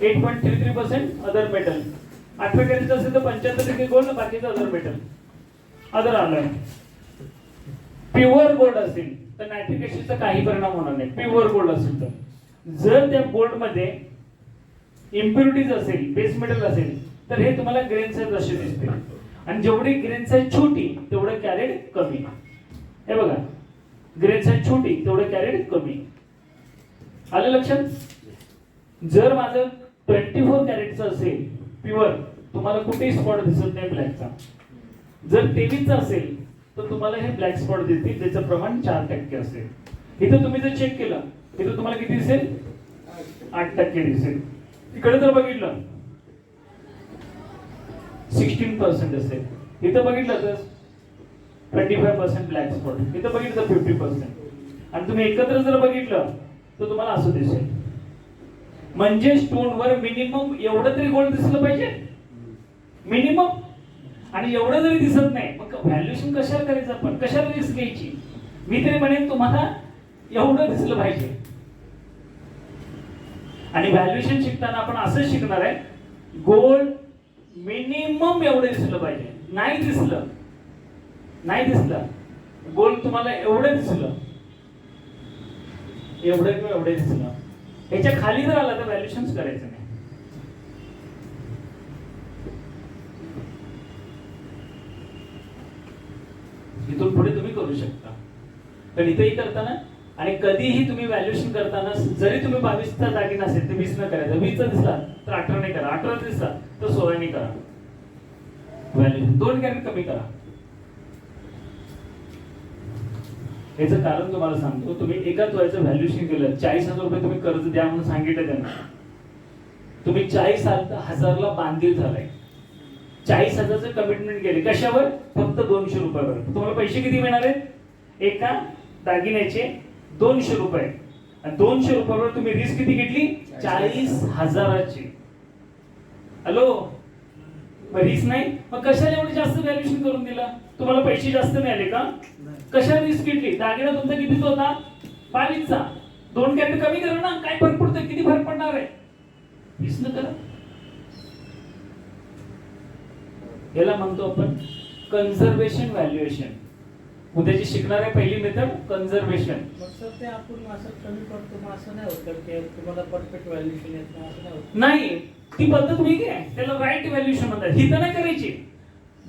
Eight point three three percent other metal आठव्या असेल तर पंच्याहत्तर टक्के गोल्ड बाकीचं अदर मेटल अदर आलं प्युअर गोल्ड असेल तर नायट्रिक ऍसिडचा काही परिणाम होणार नाही. प्युअर गोल्ड असेल तर. जर त्या गोल्डमध्ये इम्प्युरिटीज असेल बेस मेटल असेल तर हे तुम्हाला ग्रेन साईज असे दिसते. आणि जेवढी ग्रेन साईज छोटी तेवढं कॅरेट कमी. हे बघा. ग्रेन साईज छोटी तेवढं कॅरेट कमी. आलं लक्षात? जर माझं ट्वेंटी फोर कॅरेटचं असेल प्युअर तुम्हाला कुठेही स्पॉट दिसत नाही ब्लॅकचा जर तेवीसचा असेल तर तुम्हाला हे ब्लॅक स्पॉट दिसतील त्याचं प्रमाण चार टक्के असेल. इथं तुम्ही जर चेक केलं इथं तुम्हाला किती दिसेल? आठ टक्के दिसेल. इकडे जर बघितलं. सिक्स्टीन पर्सेंट असेल. इथं बघितलं तर twenty five percent black spot इथं बघितलं फिफ्टी पर्सेंट आणि तुम्ही एकत्र जर बघितलं तर तुम्हाला असं दिसेल. म्हणजे स्टोनवर मिनिमम एवढं तरी गोल्ड दिसलं पाहिजे? मिनिमम आणि एवढं जरी दिसत नाही मग व्हॅल्युएशन कशाला करायचं आपण? कशाला रिस्क घ्यायची? मी तरी म्हणेन तुम्हाला एवढं दिसलं पाहिजे. आणि व्हॅल्युएशन शिकताना आपण असं शिकणार आहे गोल्ड मिनिमम एवढं दिसलं पाहिजे. नाही दिसलं. नाही दिसलं. गोल्ड तुम्हाला एवढं दिसलं. एवढं किंवा एवढं दिसलं. ह्याच्या खाली जर आला तर व्हॅल्युएशन करायचं नाही. इथून पुढे तुम्ही करू शकता. पण इथेही करताना आणि कधीही तुम्ही व्हॅल्युएशन करताना जरी तुम्ही बावीसचा जागी नसेल तर वीस न करायचं वीसचा दिसला तर नाही करा. अठरा दिसला तर सोळाने करा. व्हॅल्युएशन दोन कॅरेट कमी करा. याचं कारण तुम्हाला सांगतो. तुम्ही एकाच वयाचं व्हॅल्युएशन केलं. चाळीस हजार रुपये तुम्ही कर्ज द्या म्हणून सांगितलं त्यांना. तुम्ही चाळीस हजारला बांधील झालाय. चाळीस हजारचं कमिटमेंट केले. कशावर? फक्त दोनशे रुपयावर. तुम्हाला पैसे किती मिळणार आहेत? एका दागिन्याचे दोनशे रुपये. आणि दोनशे रुपयावर तुम्ही रिस्क किती घेतली? चाळीस हजाराची. हॅलो मग रिस्क नाही? मग कशाला एवढं जास्त व्हॅल्युएशन करून दिलं? तुम्हाला पैसे जास्त मिळाले का? कशाला रिस्क घेतली? दागिना तुमचा कितीचा होता? बावीसचा. दोन कॅरेट कमी करा ना. काय फरक पडतोय? किती फरक पडणार आहे? वीस न करा. याला म्हणतो आपण कन्झर्वेशन व्हॅल्युएशन उद्याची शिकणार आहे पहिली मेथड कन्झर्वेशन ते आपण असं कमी असं नाही होत तुम्हाला परफेक्ट व्हॅल्युएशन येत नाही. असं नाही होत. नाही. ती पद्धत वेगळी आहे. त्याला राईट व्हॅल्युएशन म्हणतात. ही तर नाही करायची.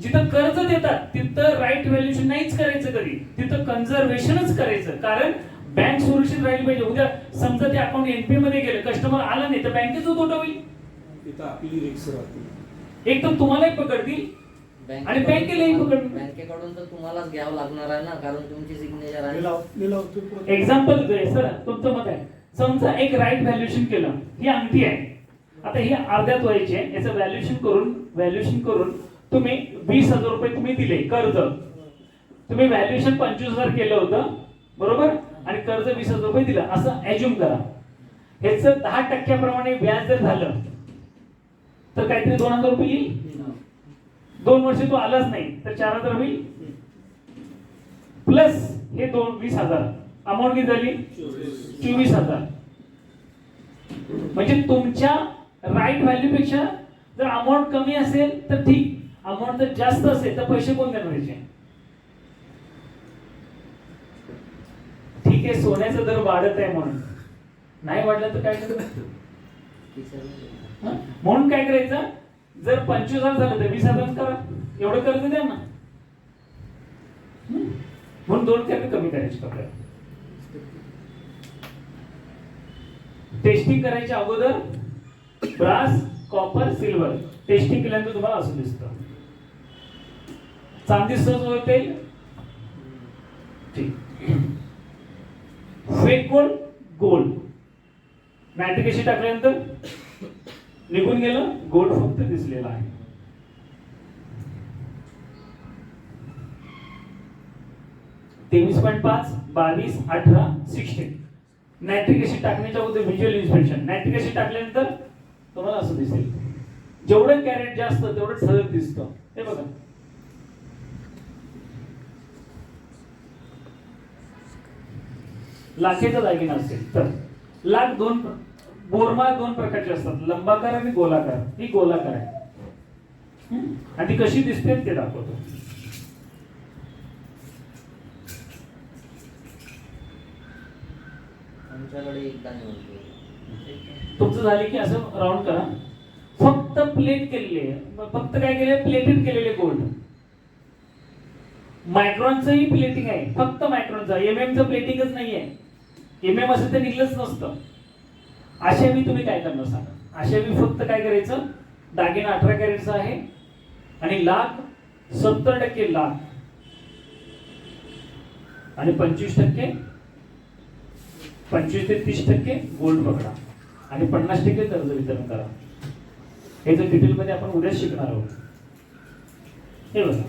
जिथं कर्ज देतात तिथं राईट व्हॅल्युएशन नाहीच करायचं कधी. तिथं कन्झर्वेशनच करायचं. कारण बँक सुरक्षित राहिली पाहिजे. उद्या समजा ते अकाउंट एनपीए मध्ये गेलं कस्टमर आला नाही तर बँकेचं तोटा होईल. तिथं आपली रिक्स राहते. एकदम तुम्हालाही पकडतील. आणि बँकेलाही पकड- बँकेकडून तर तुम्हालाच घ्यावं लागणार आहे ना कारण तुमची सिग्नेचर आहे. एक्झाम्पल सर तुमचं मत आहे. समजा एक राईट व्हॅल्युएशन केलं ही अंगठी आहे. आता हे अर्ध्यात व्हायची याचं व्हॅल्युएशन करून व्हॅल्युएशन करून तुम्ही वीस हजार रुपये तुम्ही दिले कर्ज. तुम्ही व्हॅल्युएशन पंचवीस हजार केलं होतं बरोबर? आणि कर्ज वीस हजार रुपये दिलं. असं ऍज्युम करा. ह्याच दहा टक्क्याप्रमाणे व्याज जर झालं तर काहीतरी दोन हजार रुपये येईल. दोन वर्ष तो आलाच नाही तर चार हजार होईल. प्लस हे दोन वीस हजार. अमाऊंट किती झाली? चोवीस हजार. म्हणजे तुमच्या राईट व्हॅल्यू पेक्षा जर अमाऊंट कमी असेल तर ठीक. अमाऊंट जर जास्त असेल तर पैसे कोण देणार ठीक आहे सोन्याचा दर वाढत आहे म्हणून. नाही वाढलं तर काय करायचं म्हणून काय करायचं? जर पंचवीस हजार झालं तर वीस हजार करा. एवढं कर्ज द्या ना. म्हणून दोन कॅरेट कमी करायचे आपल्याला टेस्टिंग करायच्या अगोदर ब्रास कॉपर सिल्वर. टेस्टिंग केल्यानंतर तुम्हाला असं दिसतं. चांदी सहज होते ठीक. फेक गोल्ड गोल्ड मॅट्रिकेशन टाकल्यानंतर? निघून गेलं गोल्ड फक्त दिसलेला आहे. तेवीस पॉईंट पाच बावीस अठरा सिक्स्टीन. नायट्रिक एसिड टाकण्याच्या अगोदर व्हिज्युअल इन्स्पेक्शन नायट्रिक एसिड टाकल्यानंतर? तुम्हाला असं दिसेल. जेवढं कॅरेट जास्त तेवढं ठळक दिसतं. हे बघा. लाखेचा दागिना असेल तर. लाख दोन बोरमा दोन प्रकारचे असतात. लंबाकार आणि गोलाकार. ही गोलाकार आहे. आणि ती कशी दिसते ते दाखवतो. आमच्याकडे एकदा निवडतो तुमचं झाले की असं राऊंड करा. फक्त प्लेट केलेले फक्त काय केले? प्लेटेड केलेले गोल्ड मायक्रॉनचंही प्लेटिंग आहे. फक्त मायक्रॉनचं एम एमचं प्लेटिंगच नाही आहे एम एम असं तर निघलंच नसतं. अशा तुम्ही काय करणार सांगा? अशा वेळी फक्त काय करायचं? दागिना अठरा कॅरेटचा आहे. आणि लाख सत्तर टक्के लाख. आणि पंचवीस टक्के पंचवीस ते तीस टक्के गोल्ड पकडा. आणि पन्नास टक्के कर्ज वितरण करा. याचं डिटेलमध्ये आपण उद्या शिकणार आहोत. हे बघा.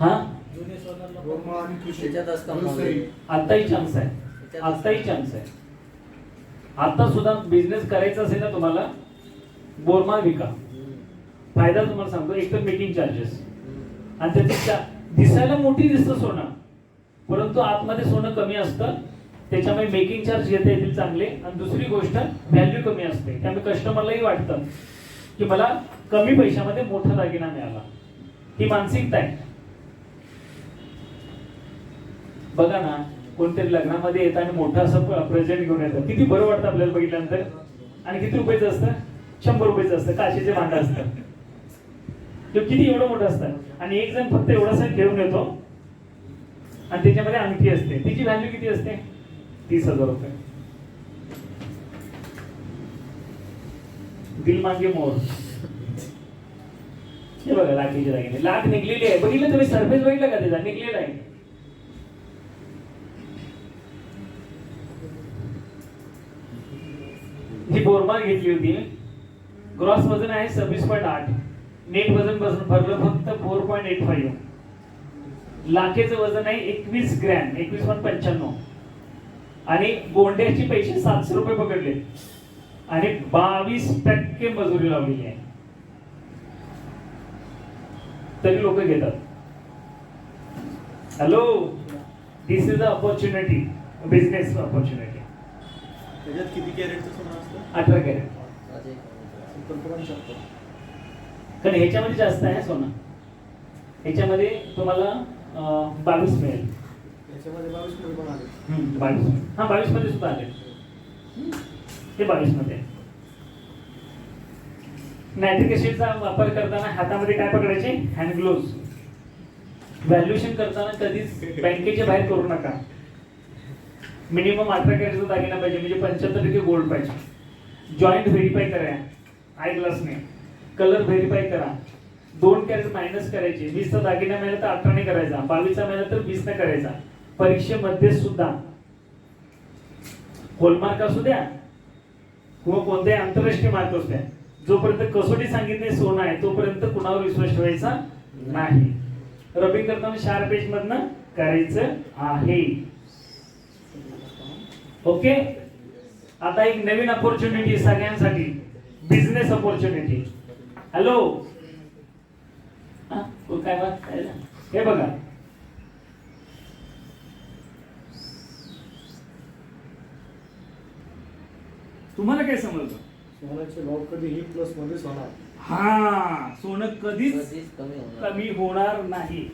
हा? कमावले. नर्सरी. आताही चान्स आहे. आताही चान्स आहे. आता सुद्धा बिझनेस करायचा असेल ना तुम्हाला बोरमाल विका. फायदा तुम्हाला सांगतो एक तर मेकिंग चार्जेस आणि त्याच्या दिसायला मोठी दिसतं सोनं. परंतु आतमध्ये सोनं कमी असतं त्याच्यामुळे मेकिंग चार्ज घेता येतील चांगले. आणि दुसरी गोष्ट व्हॅल्यू कमी असते. त्यामुळे कस्टमरलाही वाटतं की मला कमी पैशामध्ये मोठा दागिना मिळाला. ही मानसिकता आहे. बघा ना कोणतरी लग्नामध्ये येतं आणि मोठं असं प्रेझेंट घेऊन येतं. किती बरं वाटतं आपल्याला बघितल्यानंतर? आणि किती रुपयाचं असतं? शंभर रुपयाचं असतं काशीचे भांडं असतं. तो किती एवढं मोठं असतं? आणि एक जण फक्त एवढासा घेऊन येतो आणि त्याच्यामध्ये अंगठी असते. तिची व्हॅल्यू किती असते? तीस हजार रुपये. दिल मागे मोर. हे बघा लाखीचे दागिने. लाख निघलेली आहे. बघितलं तुम्ही सरफेस बघितलं का त्याचा? निघलेला आहे. ही बोरमाल घेतली होती. ग्रॉस वजन आहे सव्वीस पॉईंट आठ. नेट वजन बस- भरलं फक्त फोर पॉईंट एट फाईव्ह. लाखेचं वजन आहे एकवीस ग्रॅम एकवीस पॉईंट पंच्याण्णव. आणि गोंड्याचे पैसे सातशे रुपये पकडले. आणि बावीस टक्के मजुरी लावलेली आहे. तरी लोक घेतात. Hello this is a opportunity business opportunity त्याच्यात किती कॅरेटचं सोनं असतं? अठरा कॅरेट. मिनिट. कल्पना शकतो. कारण ह्याच्यामध्ये जास्त आहे सोनं. ह्याच्यामध्ये तुम्हाला बावीस मिळेल. त्याच्यामध्ये बावीसमध्ये पण आले. बावीस. हा बावीसमध्ये सुद्धा आले. हे बावीसमध्ये नायट्रिक ऍसिडचा वापर करताना हातामध्ये काय पकडायचे? हँड ग्लोव्ज व्हॅल्युएशन करताना कधीच बँकेच्या बाहेर करू नका. मिनिमम अठरा कॅरेटचा दागिना पाहिजे म्हणजे पंच्याहत्तर टक्के गोल्ड पाहिजे. जॉईंट व्हेरीफाय करा. आय नाही. कलर व्हेरीफाय करा. दोन कॅरेट मायनस करायचे. वीसचा दागिना मिळाला तर अठराने करायचा. बावीसचा मिळाला तर वीसने करायचा. परीक्षेमध्ये सुद्धा. होलमार्क असू द्या. किंवा कोणत्याही आंतरराष्ट्रीय मार्क असू द्या. जोपर्यंत कसोटी सांगितले सोनं आहे तोपर्यंत कुणावर विश्वास ठेवायचा नाही. रबिंग करताना चार पेज मधनं करायचं आहे. ओके आता एक नवीन अपॉर्च्युनिटी सगळ्यांसाठी. बिझनेस अपॉर्च्युनिटी हॅलो काय बात? हे बघा. तुम्हाला काय समजलं? सोन्याचे भाव कधीही प्लसमध्ये होणार? हा सोनं कधीच कधीच कमी होणार. कमी होणार नाही.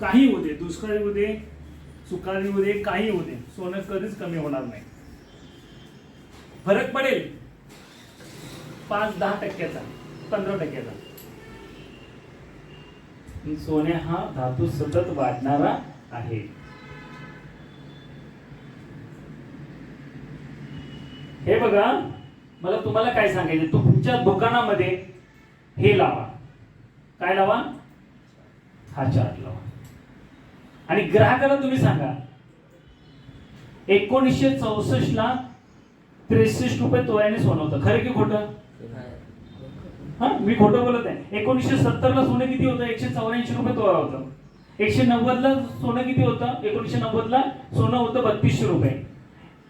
काही होऊ दे दुष्काळी होऊ दे सुकाळी होऊ दे काही होऊ दे सोनं कधीच कमी होणार नाही. फरक पडेल. पाच दहा टक्क्याचा पंधरा टक्क्याचा. सोने हा धातू सतत वाढणारा आहे. हे बघा मला तुम्हाला काय सांगायचं तुमच्या दुकानामध्ये हे लावा. काय लावा? हा चार्ट लावा. आणि ग्राहकाला तुम्ही सांगा एकोणीसशे चौसष्ट ला त्रेसष्ट रुपये तोळ्याने सोनं होतं. खरं की खोटं? हा मी खोटं बोलत आहे एकोणीसशे सत्तर ला सोनं किती होतं? एकशे चौऱ्याऐंशी रुपये तोळा होतं. एकशे नव्वद ला सोनं किती होतं? एकोणीसशे नव्वद ला सोनं होतं बत्तीसशे रुपये.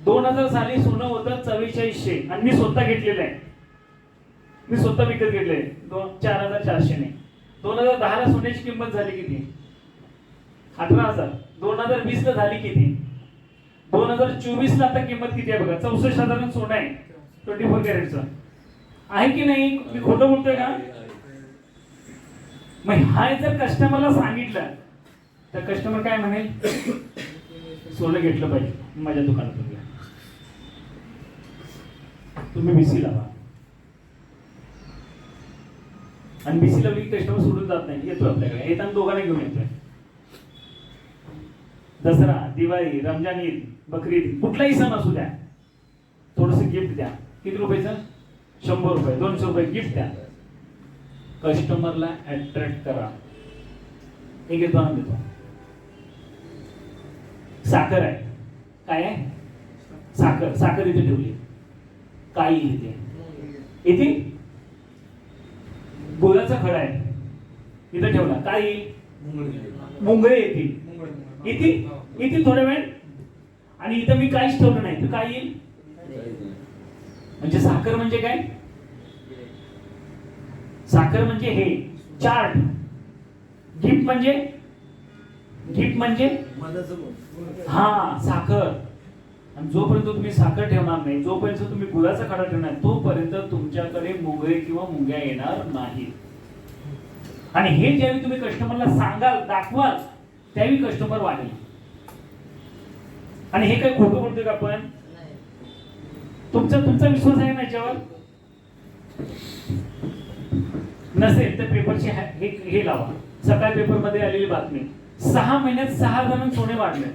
दोन हजार साली सोनं होतं चव्वेचाळीसशे. आणि मी स्वतः घेतलेलं आहे. मी स्वतः विकत घेतले दोन चार हजार चारशेने दोन हजार दहाला सोन्याची किंमत झाली किती? अठरा हजार. दोन हजार वीस ला झाली किती? दोन हजार चोवीस ला आता किंमत किती आहे बघा? चौसष्ट हजार सोनं आहे. ट्वेंटी फोर कॅरेटचं. आहे की नाही? मी खोटं बोलतोय का? मग हा जर कस्टमरला सांगितलं तर कस्टमर काय म्हणेल? सोनं घेतलं पाहिजे. माझ्या दुकानातून घ्या तुम्ही बीसी लावा. आणि बीसी लावली की कस्टमर सोडून जात नाही. येतो आपल्याकडे. येताना दोघांना घेऊन येतोय. दसरा दिवाळी रमजान ईद बकरी ईद कुठलाही सण असू द्या. थोडस गिफ्ट द्या. किती रुपयाचं? शंभर रुपये दोनशे रुपये गिफ्ट द्या. कस्टमरला अट्रॅक्ट करा. एक एक दोन देतो. साखर आहे. काय आहे? साखर. साखर इथे ठेवली. काय येईल इथे. इथे? गुळाचा खडा आहे. इथे ठेवला. काय येईल मुंगळे येतील. इथे? इथे थोड्या वेळ. आणि इथं मी काहीच ठेवलं नाही. तर काय येईल? म्हणजे साखर म्हणजे काय? साखर म्हणजे हे चार्ट गिफ्ट म्हणजे? गिफ्ट म्हणजे? हा साखर. आणि जोपर्यंत तुम्ही साखर ठेवणार नाही जोपर्यंत तुम्ही गुळाचा खडा ठेवणार तोपर्यंत तुमच्याकडे मुंगळे किंवा मुंग्या येणार नाही आणि हे ज्यावेळी तुम्ही कस्टमरला सांगाल दाखवाल त्यावेळी कस्टमर वाढेल. आणि हे काय खोटं बोलतोय का आपण? तुमचा तुमचा विश्वास आहे ना याच्यावर? नसेल तर पेपरची हे हे लावा. सकाळ पेपरमध्ये आलेली बातमी. सहा महिन्यात सहा जण सोने वाढले.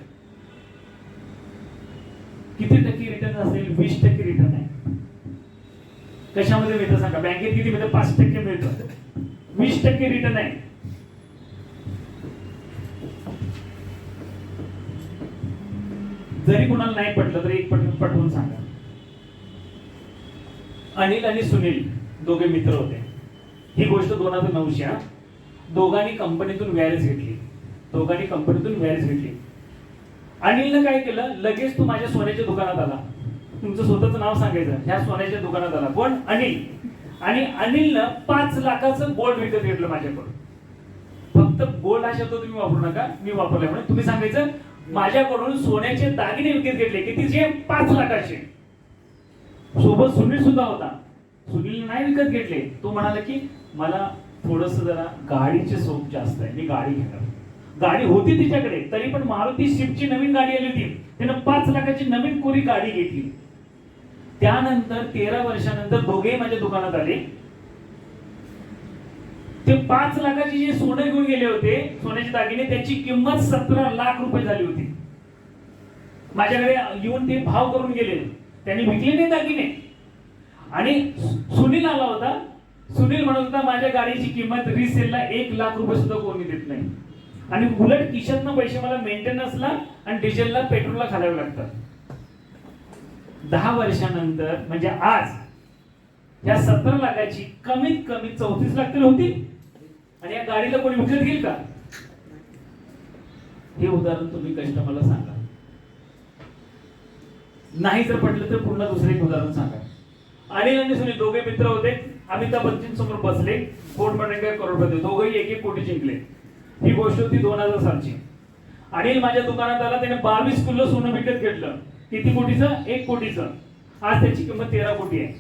किती टक्के रिटर्न असेल? वीस टक्के रिटर्न आहे. कशामध्ये मिळतं सांगा? बँकेत किती मिळतं? पाच टक्के मिळतं. वीस टक्के रिटर्न आहे. जरी कुणाला नाही पटलं तरी एक पट पटवून सांगा. अनिल आणि सुनील दोघे मित्र होते. ही गोष्ट दोन हजार नऊशे हा. दोघांनी कंपनीतून व्यारेज घेतली. दोघांनी कंपनीतून व्यारेज घेतली. अनिलनं काय केलं? लगेच तू माझ्या सोन्याच्या दुकानात आला. तुमचं स्वतःचं नाव सांगायचं. ह्या सोन्याच्या दुकानात आला. कोण? अनिल. आणि अनिलनं पाच लाखाचं गोल्ड विकत घेतलं माझ्याकडून. फक्त गोल्ड हा शब्द तुम्ही वापरू नका. मी वापरलाय म्हणून. तुम्ही सांगायचं माझ्याकडून सोन्याचे दागिने विकत घेतले. कितीचे? पाच लाखाचे. सोबत सुनील सुद्धा होता. सुनील नाही विकत घेतले. तो म्हणाला की मला थोडस जरा गाडीचे सोप जास्त आहे. मी गाडी घेणार. गाडी होती तिच्याकडे. तरी पण मारुती शिफ्टची नवीन गाडी आली होती. त्यानं पाच लाखाची नवीन कोरी गाडी घेतली. त्यानंतर तेरा वर्षानंतर दोघेही माझ्या दुकानात आले. ते पाच लाखाची जे सोनं घेऊन गेले होते सोन्याचे दागिने त्याची किंमत सतरा लाख रुपये झाली होती. माझ्याकडे येऊन ते भाव करून गेले. त्यांनी विकले नाही दागिने. आणि सुनील आला होता. सुनील म्हणत होता माझ्या गाडीची किंमत रिसेलला एक लाख रुपये सुद्धा कोणी देत नाही. आणि उलट किशननं पैसे मला मेंटेनन्सला आणि डिझेलला पेट्रोलला घालावे लागतात. दहा वर्षानंतर म्हणजे आज या सत्तर लाखाची कमीत कमी चौतीस लाख तरी होती आणि या गाडीला कोणी विकत घेईल का? हे उदाहरण तुम्ही कस्टमरला सांगा. नाही जर पटलं तर पुन्हा दुसरे एक उदाहरण सांगा. अनिल आणि सुनील दोघे मित्र होते. अमिताभ बच्चन समोर बसले. कोट मटेंगर करोडपती दोघेही एक एक कोटी जिंकले. ही गोष्ट होती दोन हजार सालची अनिल माझ्या दुकानात आला त्याने बावीस किलो सोनं विकत घेतलं. किती कोटीचं? एक कोटीचं. आज त्याची किंमत तेरा कोटी आहे.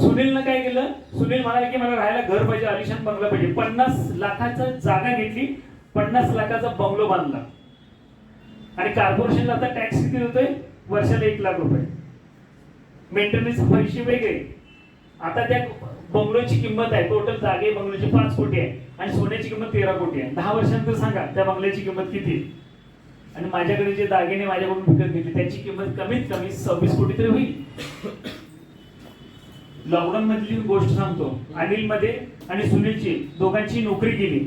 सुनीलनं काय केलं? सुनील म्हणाले की मला राहायला घर पाहिजे आलिशान बंगला पाहिजे. पन्नास लाखाचा जागा घेतली. पन्नास लाखाचा बंगलो बांधला. आणि कॉर्पोरेशनला आता टॅक्स किती देतोय? वर्षाला एक लाख रुपये. मेंटेनन्स पैसे वेगळे. आता त्या बंगलोची किंमत आहे. टोटल जागे बंगलोची पाच कोटी आहे. आणि सोन्याची किंमत तेरा कोटी आहे. दहा वर्षानंतर सांगा त्या बंगल्याची किंमत किती आणि माझ्याकडे जे दागिने माझ्याकडून विकत घेतले त्याची किंमत कमीत कमी सव्वीस कोटी तरी होईल. लॉकडाऊन मधली गोष्ट सांगतो. अनिलमध्ये आणि सुनीलची दोघांची नोकरी केली.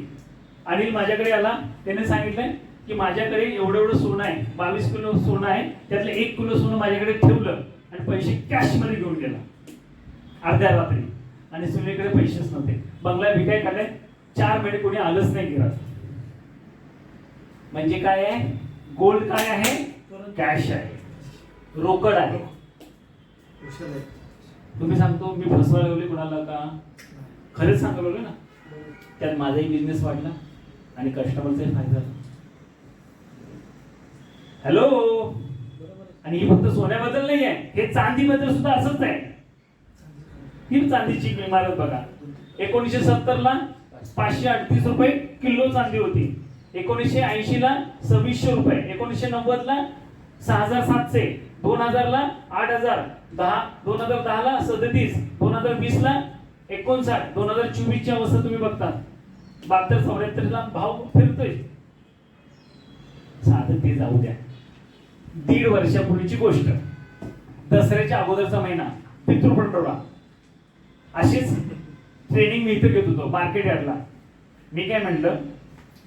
अनिल माझ्याकडे आला. त्याने सांगितलं की माझ्याकडे एवढं एवढं सोनं आहे बावीस किलो सोनं आहे त्यातलं एक किलो सोनं माझ्याकडे ठेवलं आणि पैसे कॅशमध्ये घेऊन गेला. अर्ध्या रात्री. आणि सुनीलकडे पैसेच नव्हते. बंगला विकाय काढलाय चार महिने कोणी आलंच नाही घरात. म्हणजे काय आहे? गोल्ड काय आहे? कॅश आहे. रोकड आहे. तुम्ही सांगतो मी फसवा लावले कुणाला का? खरंच सांगायला लागले ना? त्यात माझाही बिझनेस वाढला आणि कस्टमरचाही फायदा झाला. हॅलो आणि ही फक्त सोन्याबद्दल नाही आहे हे चांदीबद्दल सुद्धा असंच आहे. ही चांदीची इमारत बघा. एकोणीसशे सत्तर ला पाचशे अडतीस रुपये किलो चांदी होती. एकोणीसशे ऐंशी ला सव्वीसशे रुपये. एकोणीसशे नव्वद ला सहा हजार सातशे. दोन हजार ला आठ हजार. दहा दोन हजार दहा ला सदतीस. दोन हजार वीस ला एकोणसाठ. दोन हजार चोवीस ची अवस्था तुम्ही बघता. बहात्तर चौऱ्याहत्तर ला भाव फिरतोय. साधं ते जाऊ द्या. दीड वर्षापूर्वीची गोष्ट. दसऱ्याच्या अगोदरचा महिना. पितृपंडोळा अशीच ट्रेनिंग मी इथं घेत होतो मार्केट यार्डला. मी काय म्हटलं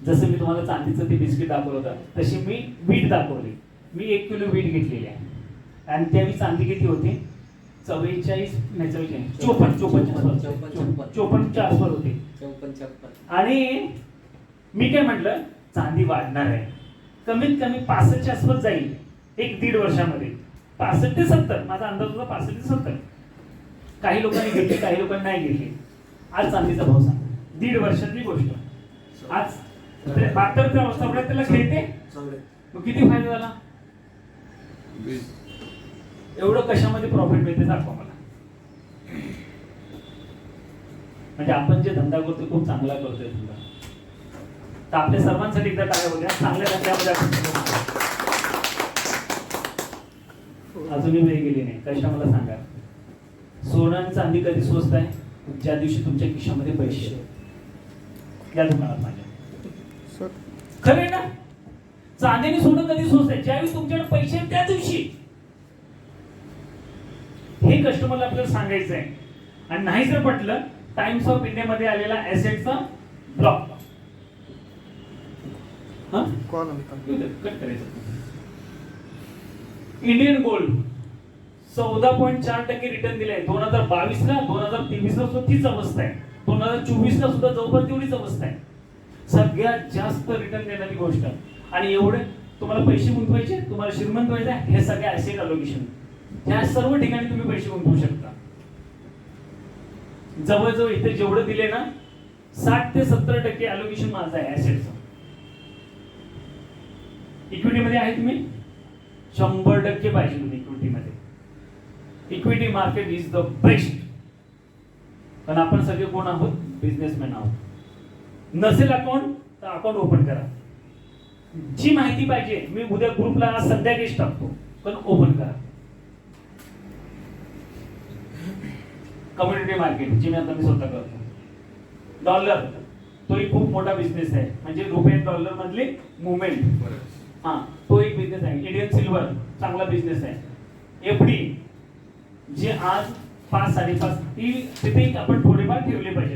जसं मी तुम्हाला चांदीचं ते बिस्किट दाखवलं होतं तशी मी वीट दाखवली. मी एक किलो वीट घेतलेली आहे. आणि त्यावेळी चांदी किती होती? चव्वेचाळीस नाही चव्वेचाळीस. चोपन्न चोपन्न, चोपन्न. चोपन्नच्या आसपास होते. आणि मी काय म्हटलं चांदी वाढणार आहे. कमीत कमी पासष्टच्या आसपास जाईल. एक दीड वर्षामध्ये. पासष्ट ते सत्तर. माझा अंदाज होता पासष्ट ते सत्तर. काही लोकांनी घेतली काही लोकांनी नाही घेतली. आज चांदीचा भाव सांग. दीड वर्षातली गोष्ट. आज बहात्तरच्या अवस्थापर्यंत त्याला खेळते? मग किती फायदा झाला? एवढं कशामध्ये प्रॉफिट मिळते दाखवा मला. म्हणजे आपण जे धंदा करतोय खूप चांगला करतोय धंदा. तर आपल्या सर्वांसाठी एकदा काय होत्या चांगल्या धंद्यामध्ये आपण अजूनही वेळ गेली नाही. कशा मला सांगा? सोनं आणि चांदी कधी स्वस्त आहे? ज्या दिवशी तुमच्या खिशामध्ये पैसे. या दुकानात माझ्या. खरं आहे ना? चांदीने सोनं कधी स्वस्त आहे? ज्यावेळी तुमच्याकडे पैसे त्या दिवशी. हे कस्टमरला आपल्याला सांगायचं आहे आणि नाही जर पटलं टाइम्स ऑफ इंडियामध्ये आलेला ऍसेटचा ब्लॉक कॉल कट करायचं. इंडियन गोल्ड चौदा पॉईंट चार टक्के रिटर्न दिले दोन हजार बावीस ला दोन हजार तेवीस ला सुद्धा तीच अवस्था आहे. दोन हजार चोवीस ला सुद्धा जवळपास तेवढीच अवस्था आहे. सगळ्यात जास्त रिटर्न देणारी गोष्ट. आणि एवढे तुम्हाला पैसे गुंतवायचे तुम्हाला श्रीमंत व्हायचे हे सगळे ऍसेट अलोकेशन ह्या सर्व ठिकाणी तुम्ही पैसे गुंतवू शकता. जवळजवळ इथे जेवढं दिले ना साठ ते सत्तर टक्के अलोकेशन माझं आहे ऍसेटचं इक्विटीमध्ये आहे तुम्ही? शंभर टक्के पाहिजे तुम्ही इक्विटीमध्ये equity market is the best पण आपण सगळे कोण आहोत? बिझनेसमॅन आहोत. नसेल अकाउंट तर अकाउंट ओपन करा. जी माहिती पाहिजे मी उद्या ग्रुपला आज संध्याकाळीच टाकतो. पण ओपन करा. कम्युनिटी मार्केट जी मी आता मी स्वतः करतो. डॉलर तोही खूप मोठा बिझनेस आहे. म्हणजे रुपये डॉलर मधले मुवमेंट हा तो एक बिझनेस आहे. इंडियन सिल्वर चांगला बिझनेस आहे. एफडी जे आज पाच साडेपाच ती तिथे आपण थोडेफार ठेवले पाहिजे